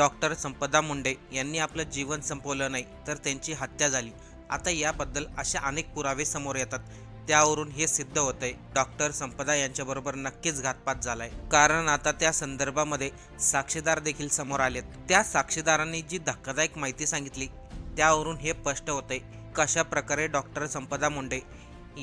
Doctor Sampada Munde यांनी आपलं जीवन संपवलं नाही तर त्यांची हत्या झाली. आता याबद्दल असे अनेक पुरावे समोर येतात. त्यावरून हे सिद्ध होतंय डॉक्टर संपदा यांच्याबरोबर नक्कीच घातपात झालाय. कारण आता त्या संदर्भामध्ये साक्षीदार देखील समोर आलेत. त्या साक्षीदारांनी जी धक्कादायक माहिती सांगितली त्यावरून हे स्पष्ट होतंय कशा प्रकारे डॉक्टर संपदा मुंडे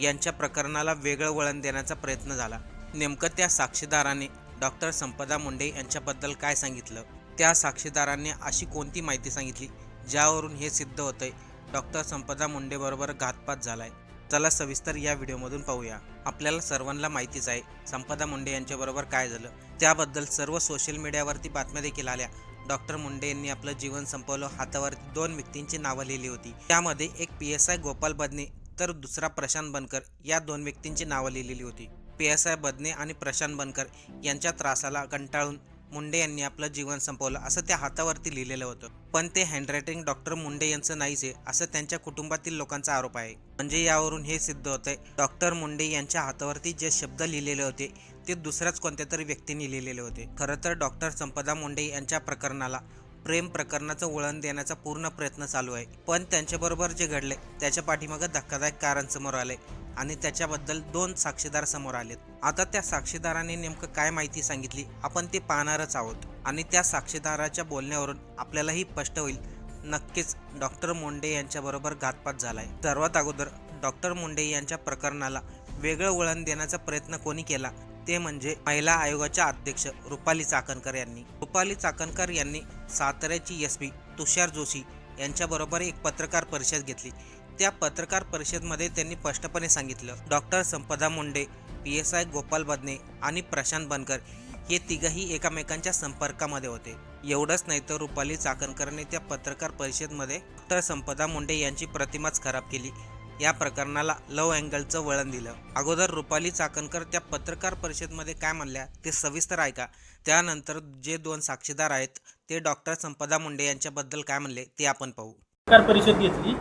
यांच्या प्रकरणाला वेगळं वळण देण्याचा प्रयत्न झाला. नेमकं त्या साक्षीदाराने डॉक्टर संपदा मुंडे यांच्याबद्दल काय सांगितलं? त्या साक्षीदारांनी अशी कोणती माहिती सांगितली ज्यावरून हे सिद्ध होतंय? डॉक्टर संपदा मुंडेबरोबर घातपात झालाय. चला सविस्तर या व्हिडिओमधून पाहूया. आपल्याला सर्वांना माहितीच आहे संपदा मुंडे यांच्याबरोबर काय झालं? त्याबद्दल सर्व सोशल मीडियावरती बातम्या देखील आल्या. डॉक्टर मुंडे यांनी आपलं जीवन संपवलं हातावरती दोन व्यक्तींची नावं लिहिली होती. त्यामध्ये एक P S I Gopal Badne तर दुसरा प्रशांत बनकर या दोन व्यक्तींची नावं लिहिलेली होती. पी एस आय बदने आणि प्रशांत बनकर यांच्या त्रासाला कंटाळून मुंडे यांनी आपलं जीवन संपवलं असं त्या हातावरती लिहिलेलं होतं. पण ते हँडरायटिंग डॉक्टर मुंडे यांचं नाहीच आहे असं त्यांच्या कुटुंबातील लोकांचा आरोप आहे. म्हणजे यावरून हे सिद्ध होतंय डॉक्टर मुंडे यांच्या हातावरती जे शब्द लिहिलेले होते ते दुसऱ्याच कोणत्या तरी व्यक्तीने लिहिलेले होते. खरं तर डॉक्टर संपदा मुंडे यांच्या प्रकरणाला प्रेम प्रकरणाचं वळण देण्याचा पूर्ण प्रयत्न चालू आहे. पण त्यांच्याबरोबर जे घडले त्याच्या पाठीमागं धक्कादायक कारण समोर आले आणि त्याच्याबद्दल दोन साक्षीदार समोर आलेत. आता त्या साक्षीदाराने नेमकं काय माहिती सांगितली आपण ते पाहणारच आहोत. आणि त्या साक्षीदाराच्या बोलण्यावरून आपल्यालाही स्पष्ट होईल नक्कीच डॉक्टर मुंडे यांच्याबरोबर घातपात झालाय. सर्वात अगोदर डॉक्टर मुंडे यांच्या प्रकरणाला वेगळं वळण देण्याचा प्रयत्न कोणी केला ते म्हणजे महिला आयोगाच्या अध्यक्ष रुपाली चाकणकर यांनी. रुपाली चाकणकर यांनी साताऱ्याची एस पी तुषार जोशी यांच्याबरोबर एक पत्रकार परिषद घेतली. त्या पत्रकार परिषदमध्ये त्यांनी स्पष्टपणे सांगितलं. Doctor Sampada Munde P S I Gopal Badne आणि प्रशांत बनकर हे तिघही एकामेकांच्या संपर्कामध्ये होते. एवढंच नाही तर रुपाली चाकणकरने त्या पत्रकार परिषदमध्ये डॉक्टर संपदा मुंडे यांची प्रतिमाच खराब केली. या प्रकरणाला लव अँगलचं वळण दिलं. अगोदर रुपाली चाकणकर त्या पत्रकार परिषदमध्ये काय म्हणल्या ते सविस्तर ऐका. त्यानंतर जे दोन साक्षीदार आहेत ते डॉक्टर संपदा मुंडे यांच्याबद्दल काय म्हणले ते आपण पाहू. पत्रकार परिषद घेतली.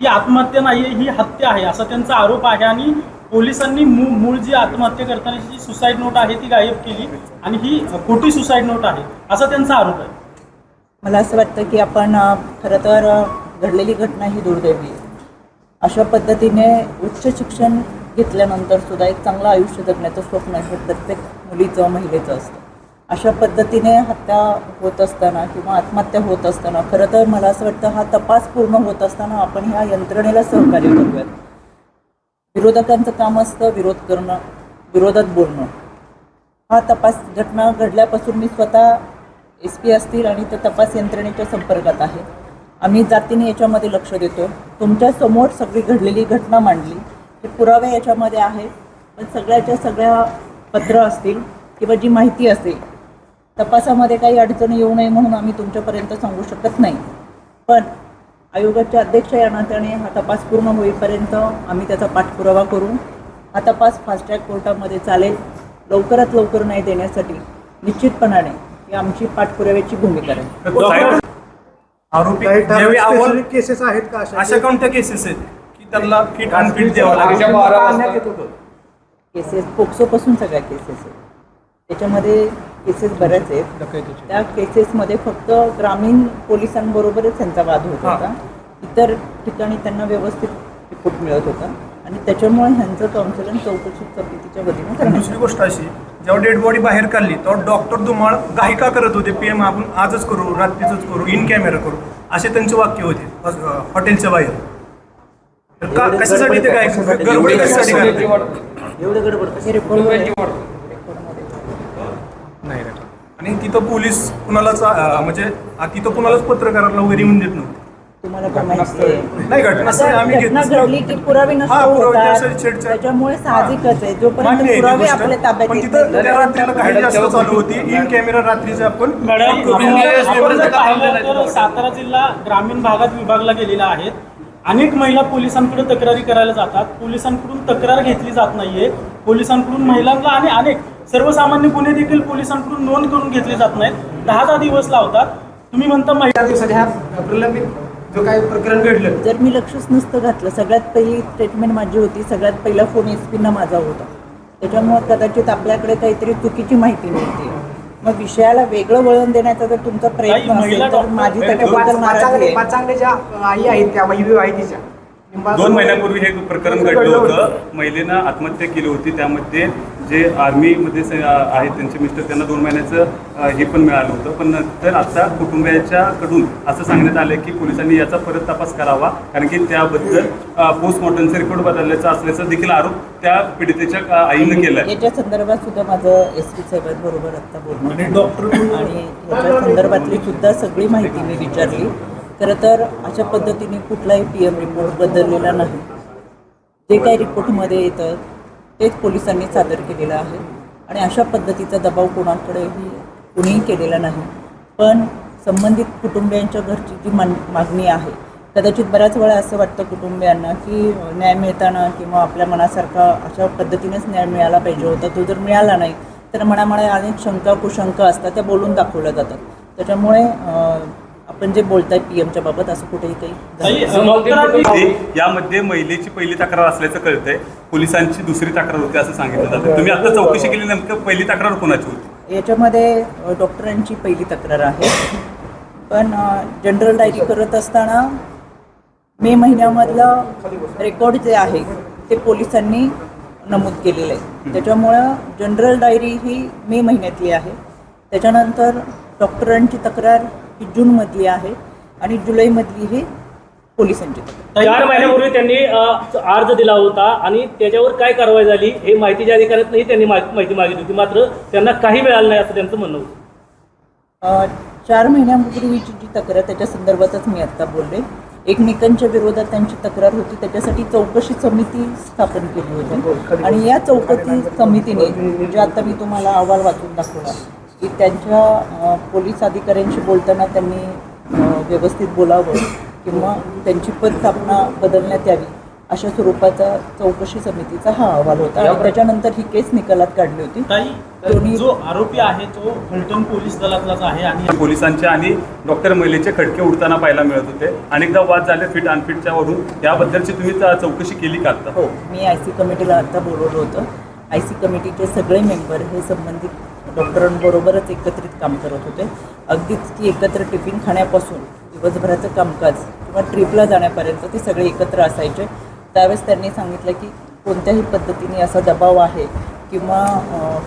ही आत्महत्या नाही ही हत्या आहे असा त्यांचा आरोप आहे. आणि पोलिसांनी मूळ मूळ जी आत्महत्या करतानाची जी सुसाईड नोट आहे ती गायब केली. आणि ही खोटी सुसाईड नोट आहे असा त्यांचा आरोप आहे. मला असं वाटतं की आपण खरं तर घडलेली घटना ही दुर्दैवी आहे अशा पद्धतीने उच्च शिक्षण घेतल्यानंतर सुद्धा एक चांगलं आयुष्य जगण्याचं स्वप्न हे प्रत्येक मुलीचं महिलेचं असतं. अशा पद्धतीने हत्या होत असताना किंवा आत्महत्या होत असताना खरं तर मला असं वाटतं हा तपास पूर्ण होत असताना आपण ह्या यंत्रणेला सहकार्य करूयात. विरोधकांचं काम असतं विरोध करणं विरोधात बोलणं. हा तपास घटना घडल्यापासून मी स्वतः एस पी असतील आणि त्या तपास यंत्रणेच्या संपर्कात आहे. आम्ही जातीने याच्यामध्ये लक्ष देतो. तुमच्यासमोर सगळी घडलेली घटना मांडली. हे पुरावे याच्यामध्ये आहेत. पण सगळ्याच्या सगळ्या पत्र असतील किंवा जी माहिती असेल तपासामध्ये काही अडचणी येऊ नये म्हणून आम्ही तुमच्यापर्यंत सांगू शकत नाही. पण आयोगाचे अध्यक्ष या नात्याने हा तपास पूर्ण होईपर्यंत आम्ही त्याचा पाठपुरावा करू. हा तपास फास्ट ट्रॅक कोर्टामध्ये चालेल. लवकरात लवकर न्याय देण्यासाठी निश्चितपणाने ही आमची पाठपुराव्याची भूमिका राहील. आरोपी काही ज्यावेळी अहवाल स्पेसिफिक केसेस आहेत का अशा? अशा कोणत्या केसेस आहेत? की त्यांना फिट अनफिट द्यावं लागेल. केसेस पोक्सोपासून सगळ्या केसेस आहेत. त्याच्यामध्ये केसेस बऱ्याच आहेत. त्या केसेसमध्ये फक्त ग्रामीण पोलिसांबरोबरच त्यांचा वाद होत. होता. इतर ठिकाणी त्यांना व्यवस्थित रिपोर्ट मिळत होता. आणि त्याच्यामुळे ह्यांचं काउन्सिलिंग चौकशी समितीच्या वतीने दुसरी गोष्ट अशी जेव्हा डेड बॉडी बाहेर काढली तेव्हा डॉक्टर दुमाळ घाई का करत होते पीएम आपण आजच करू रात्रीच करू इन कॅमेरा करू. असे त्यांचे वाक्य होते हॉटेलच्या बाहेर. कशासाठी ते काय गडबडी कशासाठी? हे रिपोर्ट आणि तिथं पोलीस कुणालाच अं, म्हणजे आ, तिथं कुणालाच पत्रकाराला वगैरे येऊन देत नव्हते. तुम्हाला पण माहिती आहे? नाही घटनास्थळी आता आम्ही घटना घेतलीच घडली की पुरावे नष्ट हा, पुरावे होतात. त्यासाठी छेडछाड. त्याच्यामुळे साहजिकच आहे. जोपर्यंत मान्य आहे ती पुरावे गोष्ट. आपल्या ताब्यात पण येत तिथं नाही. त्या रात्रीला काही जास्त चालू होती. इन कॅमेरा रात्रीचं आपण मॅडम करू. आपण आपण जर पाहिलं तर सातारा जिल्हा ग्रामीण भागात विभागला गेलेला आहे. अनेक महिला पोलिसांकडे तक्रारी करायला जातात. पोलिसांकडून तक्रार घेतली जात नाहीये. पोलिसांकडून महिलांना आणि अनेक सर्वसामान्य गुन्हे देखील पोलिसांकडून नोंद करून घेतले जात नाहीत. दहा दहा दिवस लावतात. तुम्ही म्हणता महिला दिवसात ह्या प्रलंबित जो काही प्रकरण घडलं. जर मी लक्षच नसतं घातलं सगळ्यात पहिली स्टेटमेंट माझी होती सगळ्यात पहिला फोन एस पीना माझा होता. त्याच्यामुळे कदाचित आपल्याकडे काहीतरी चुकीची माहिती मिळते. मग विषयाला वेगळं वळण देण्याचा जर तुमचा प्रयत्न असेल तर माझी पाच- त्याच्याबद्दल नाराजी ज्या आई आहेत त्या आहे तिच्या दोन महिन्यापूर्वी हे प्रकरण घडलं होतं. महिलेनं आत्महत्या केली होती त्यामध्ये जे आर्मीमध्ये स- आहेत त्यांचे मिस्टर त्यांना दोन महिन्याचं हे पण मिळालं होतं. पण नंतर आता कुटुंबियाच्याकडून असं सांगण्यात आलं की पोलिसांनी याचा परत तपास करावा कारण की त्याबद्दल पोस्टमॉर्टमचा रिपोर्ट बदलल्याचा असल्याचा देखील आरोप त्या पीडितेच्या आईनं केला याच्या संदर्भात सुद्धा माझं एस टी साहेबांबरोबर आता बोलणं. डॉक्टर आणि याच्या संदर्भातली सुद्धा सगळी माहिती मी विचारली. खरं तर अशा पद्धतीने कुठलाही पी एम रिपोर्ट बदललेला नाही. जे काही रिपोर्टमध्ये येतं तेच पोलिसांनी सादर केलेलं आहे. आणि अशा पद्धतीचा दबाव कोणाकडेही कुणीही केलेला नाही. पण संबंधित कुटुंबियांच्या घरची जी मान मागणी आहे कदाचित बऱ्याच वेळा असं वाटतं कुटुंबियांना की न्याय मिळताना किंवा आपल्या मनासारखा अशा पद्धतीनेच न्याय मिळाला पाहिजे होता तो जर मिळाला नाही तर मनामध्ये अनेक शंका कुशंका असतात त्या बोलून दाखवल्या जातात. त्याच्यामुळे आपण जे बोलताय पी एमच्या बाबत असं कुठेही काही ते- यामध्ये महिलेची पहिली तक्रार असल्याचं कळतंय. पोलिसांची दुसरी तक्रार होती असं सांगितलं जातं. तुम्ही आता चौकशी केली नेमकं पहिली तक्रार कोणाची होती? याच्यामध्ये अ, डॉक्टरांची पहिली तक्रार आहे. पण जनरल डायरी करत असताना मे महिन्यामधलं रेकॉर्ड जे आहे ते पोलिसांनी नमूद केलेलं आहे. त्याच्यामुळं जनरल डायरी ही मे महिन्यातली आहे. त्याच्यानंतर डॉक्टरांची तक्रार ही जूनमधली आहे आणि जुलैमधली ही पोलिसांची चार महिन्यापूर्वी त्यांनी अर्ज दिला होता आणि त्याच्यावर काय कारवाई झाली हे माहितीच्या अधिकाऱ्यांनाही त्यांनी मा- माहिती मागितली होती. मात्र त्यांना काही मिळालं नाही असं त्यांचं म्हणणं होतं. चार महिन्यांपूर्वीची जी तक्रार त्याच्या संदर्भातच मी आत्ता बोलले. एकमेकांच्या विरोधात त्यांची तक्रार होती. त्याच्यासाठी चौकशी समिती स्थापन केली होती. आणि या चौकशी समितीने जे आता मी तुम्हाला अहवाल वाचून दाखवला की त्यांच्या पोलीस अधिकाऱ्यांशी बोलताना त्यांनी व्यवस्थित बोलावं किंवा त्यांची पदस्थापना बदलण्यात यावी अशा स्वरूपाचा चौकशी समितीचा हा अहवाल होता. आणि त्याच्यानंतर ही केस निकालात काढली होती. जो आरोपी आहे तो फलटण पोलीस दलातलाच आहे आणि पोलिसांचे आणि डॉक्टर महिलेचे खडके उडताना पाहायला मिळत होते. अनेकदा वाद झाले फिट अनफिटच्या वरून. याबद्दलची तुम्ही च- चौकशी केली का आता? हो मी आय सी कमिटीला आता बोलवलं होतं. आय सी कमिटीचे सगळे मेंबर हे संबंधित डॉक्टरांबरोबरच एकत्रित काम करत होते. अगदीच की एकत्र टिफिन खाण्यापासून दिवसभराचं कामकाज किंवा ट्रिपला जाण्यापर्यंत ते सगळे एकत्र असायचे. त्यावेळेस त्यांनी सांगितलं की कोणत्याही पद्धतीने असा दबाव आहे किंवा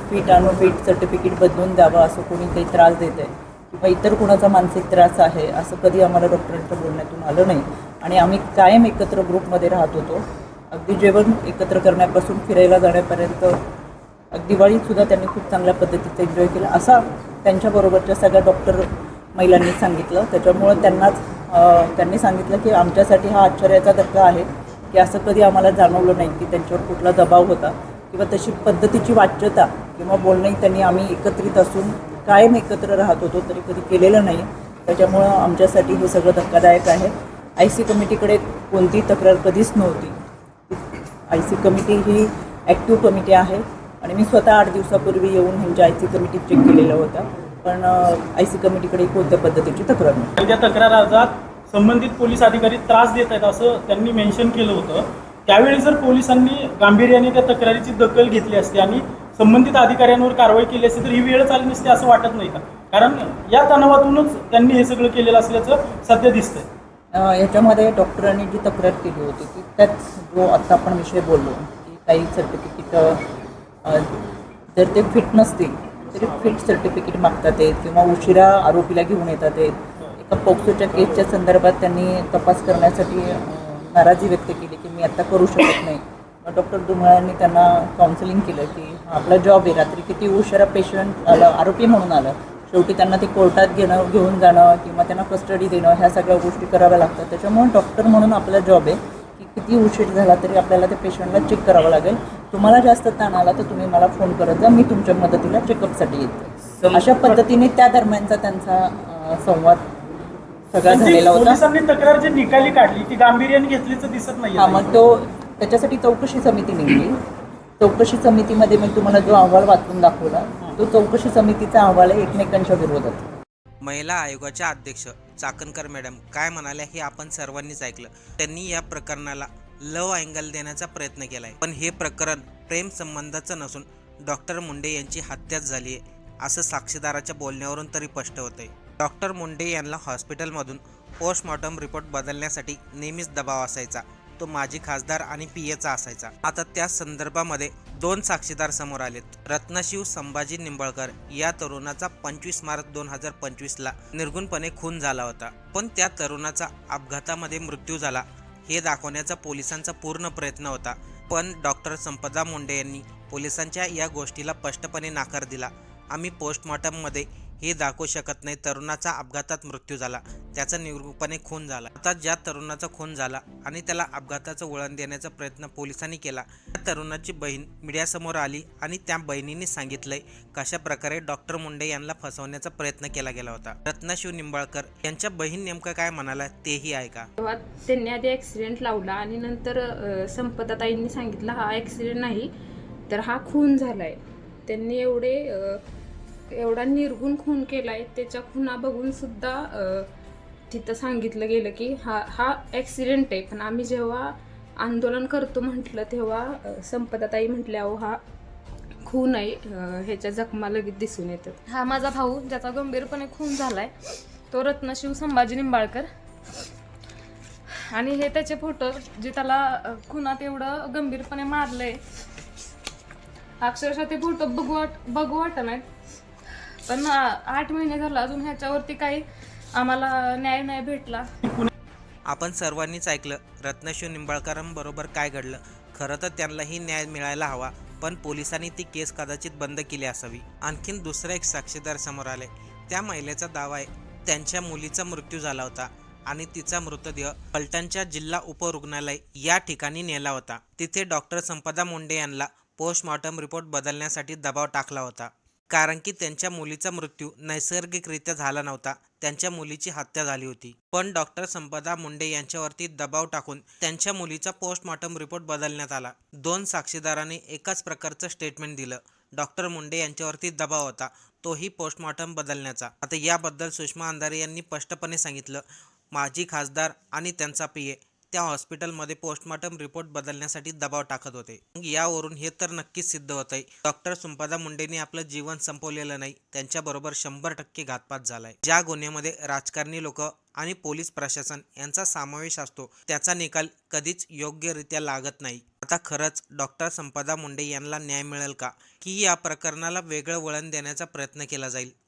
फिट अनफिट सर्टिफिकेट बदलून द्यावं असं कोणी काही त्रास देत आहे किंवा इतर कोणाचा मानसिक त्रास आहे असं कधी आम्हाला डॉक्टरांच्या बोलण्यातून आलं नाही. आणि आम्ही कायम एकत्र ग्रुपमध्ये राहत होतो. अगदी जेवण एकत्र करण्यापासून फिरायला जाण्यापर्यंत दिवाळीत दिवाळीतसुद्धा त्यांनी खूप चांगल्या पद्धतीचं एन्जॉय केला. असा त्यांच्याबरोबरच्या सगळ्या डॉक्टर महिलांनी सांगितलं. त्याच्यामुळं त्यांनाच त्यांनी सांगितलं की आमच्यासाठी हा आश्चर्याचा धक्का आहे की असं कधी आम्हाला जाणवलं नाही की त्यांच्यावर कुठला दबाव होता किंवा तशी पद्धतीची वाच्यता किंवा बोलणंही त्यांनी आम्ही एकत्रित असून कायम एकत्र राहत होतो तरी कधी केलेलं नाही. त्याच्यामुळं आमच्यासाठी हे सगळं धक्कादायक आहे. आय सी कमिटीकडे कोणतीही तक्रार कधीच नव्हती. आय सी कमिटी ही ॲक्टिव्ह कमिटी आहे. आणि मी स्वतः आठ दिवसापूर्वी येऊन ह्यांच्या आय सी कमिटी चेक केलेलं होतं. पण आय सी कमिटीकडे कोणत्या पद्धतीची तक्रार नाही त्या तक्रार अर्जात संबंधित पोलीस अधिकारी त्रास देत आहेत असं त्यांनी मेन्शन केलं होतं. त्यावेळी जर पोलिसांनी गांभीर्याने त्या तक्रारीची दखल घेतली असती आणि संबंधित अधिकाऱ्यांवर कारवाई केली असती तर ही वेळ आली नसती असं वाटत नाही का? कारण या तणावातूनच त्यांनी हे सगळं केलेलं असल्याचं सध्या दिसतंय. याच्यामध्ये डॉक्टरांनी जी तक्रार केली होती की त्यात जो आत्ता आपण विषय बोललो की काही सर्टिफिकेट जर ते फिट नसतील तरी फिट सर्टिफिकेट मागतात आहेत किंवा उशिरा आरोपीला घेऊन येतात आहेत एका पोक्सोच्या केसच्या संदर्भात त्यांनी तपास करण्यासाठी नाराजी व्यक्त केली की मी आत्ता करू शकत नाही. मग डॉक्टर दुमळांनी त्यांना काउन्सिलिंग केलं की आपला जॉब आहे रात्री किती उशिरा पेशंट आलं आरोपी म्हणून आलं. शेवटी त्यांना ते कोर्टात घेणं घेऊन जाणं किंवा त्यांना कस्टडी देणं ह्या सगळ्या गोष्टी कराव्या लागतात. त्याच्यामुळे डॉक्टर म्हणून आपला जॉब आहे की किती उशीर झाला तरी आपल्याला ते पेशंटला चेक करावं लागेल. तुम्हाला जास्त ताण आला तर तुम्ही मला फोन करत जा. मी तुमच्या मदतीला चेकअपसाठी येते. अशा पद्धतीने त्या दरम्यानचा त्यांचा संवाद सगळा ती झालेला होता. पोलिसांनी तक्रार जी निकाली काढली ती गांभीर्याने घेतलीचं दिसत नाही हा मग तो त्याच्यासाठी चौकशी समिती नेमली चौकशी समितीमध्ये मी तुम्हाला जो अहवाल वाचून दाखवला तो चौकशी समितीचा अहवाल आहे एकमेकांच्या विरोधात. महिला आयोगाच्या अध्यक्ष चाकणकर मॅडम काय म्हणाल्या हे आपण सर्वांनीच ऐकलं. त्यांनी या प्रकरणाला लव अँगल देण्याचा प्रयत्न केलाय. पण हे प्रकरण प्रेम संबंधाचं नसून डॉक्टर मुंडे यांची हत्याच झाली आहे असं साक्षीदाराच्या बोलण्यावरून तरी स्पष्ट होतंय. डॉक्टर मुंडे यांना हॉस्पिटलमधून पोस्टमॉर्टम रिपोर्ट बदलण्यासाठी नेहमीच दबाव असायचा. तो माजी खासदार आणि पी एचा असायचा. आता त्या संदर्भामध्ये दोन साक्षीदार समोर आलेत. रत्नशिव संभाजी निंबळकर या तरुणाचा पंचवीस मार्च दोन हजार पंचवीसला निर्गुणपणे खून झाला होता. पण त्या तरुणाचा अपघातामध्ये मृत्यू झाला. हे दाखवण्याचा पोलिसांचा पूर्ण प्रयत्न होता. पण डॉक्टर संपदा मुंडे यांनी पोलिसांच्या या गोष्टीला स्पष्टपणे नाकार दिला. आम्ही पोस्टमॉर्टममध्ये हे दाखवू शकत नाही. तरुणाचा अपघातात मृत्यू झाला. त्याचा निरूपणे खून झाला. आता ज्या तरुणाचा खून झाला आणि त्याला अपघाताचं वळण देण्याचा प्रयत्न पोलिसांनी केला त्या तरुणाची बहीण मीडियासमोर आली आणि त्या बहिणीने सांगितलंय कशा प्रकारे डॉक्टर मुंडे यांना फसवण्याचा प्रयत्न केला गेला होता. रत्नाशिव निंबाळकर यांच्या बहीण नेमकं काय म्हणाला तेही ऐका. तेव्हा त्यांनी आधी ॲक्सिडेंट लावला आणि नंतर संपदाताईंनी सांगितलं हा ॲक्सिडेंट नाही तर हा खून झालाय. त्यांनी एवढे एवढा निर्गुण खून केलाय त्याच्या खुना बघून सुद्धा तिथं सांगितलं गेलं की हा हा ॲक्सिडेंट आहे. पण आम्ही जेव्हा आंदोलन करतो म्हटलं तेव्हा संपदाताई म्हटल्या अहो हा खून आहे. ह्याच्या जखमा लगेच दिसून येतात. हा माझा भाऊ ज्याचा गंभीरपणे खून झालाय तो रत्नशिव संभाजी निंबाळकर. आणि हे त्याचे फोटो जे त्याला खुनात एवढं गंभीरपणे मारलंय अक्षरशः ते फोटो बघू वाट बघू वाटत नाहीत. पण आठ महिने झाला अजून ह्याच्यावरती काही आम्हाला न्याय नाही भेटला. आपण सर्वांनीच ऐकलं रत्नशिव निंबाळकरांबरोबर काय घडलं. खरं तर त्यांनाही न्याय मिळायला हवा पण पोलिसांनी ती केस कदाचित बंद केली असावी. आणखीन दुसरा एक साक्षीदार समोर आले त्या महिलेचा दावा आहे त्यांच्या मुलीचा मृत्यू झाला होता आणि तिचा मृतदेह पलटणच्या जिल्हा उपरुग्णालय या ठिकाणी नेला होता. तिथे डॉक्टर संपदा मुंडे यांना पोस्टमॉर्टम रिपोर्ट बदलण्यासाठी दबाव टाकला होता. कारण की त्यांच्या मुलीचा मृत्यू नैसर्गिकरित्या झाला नव्हता. त्यांच्या मुलीची हत्या झाली होती. पण डॉक्टर संपदा मुंडे यांच्यावरती दबाव टाकून त्यांच्या मुलीचा पोस्टमॉर्टम रिपोर्ट बदलण्यात आला. दोन साक्षीदारांनी एकाच प्रकारचं स्टेटमेंट दिलं. डॉक्टर मुंडे यांच्यावरती दबाव होता. तोही पोस्टमॉर्टम बदलण्याचा. आता याबद्दल सुषमा अंधारे यांनी स्पष्टपणे सांगितलं. माजी खासदार आणि त्यांचा पी त्या हॉस्पिटलमध्ये पोस्टमॉर्टम रिपोर्ट बदलण्यासाठी दबाव टाकत होते. मग यावरून हे तर नक्कीच सिद्ध होत आहे डॉक्टर संपादा मुंडेने आपलं जीवन संपवलेलं नाही. त्यांच्याबरोबर शंभर टक्के घातपात झालाय. ज्या गुन्ह्यामध्ये राजकारणी लोक आणि पोलीस प्रशासन यांचा समावेश असतो त्याचा निकाल कधीच योग्यरित्या लागत नाही. आता खरंच डॉक्टर संपदा मुंडे यांना न्याय मिळेल का? की या प्रकरणाला वेगळं वळण देण्याचा प्रयत्न केला जाईल?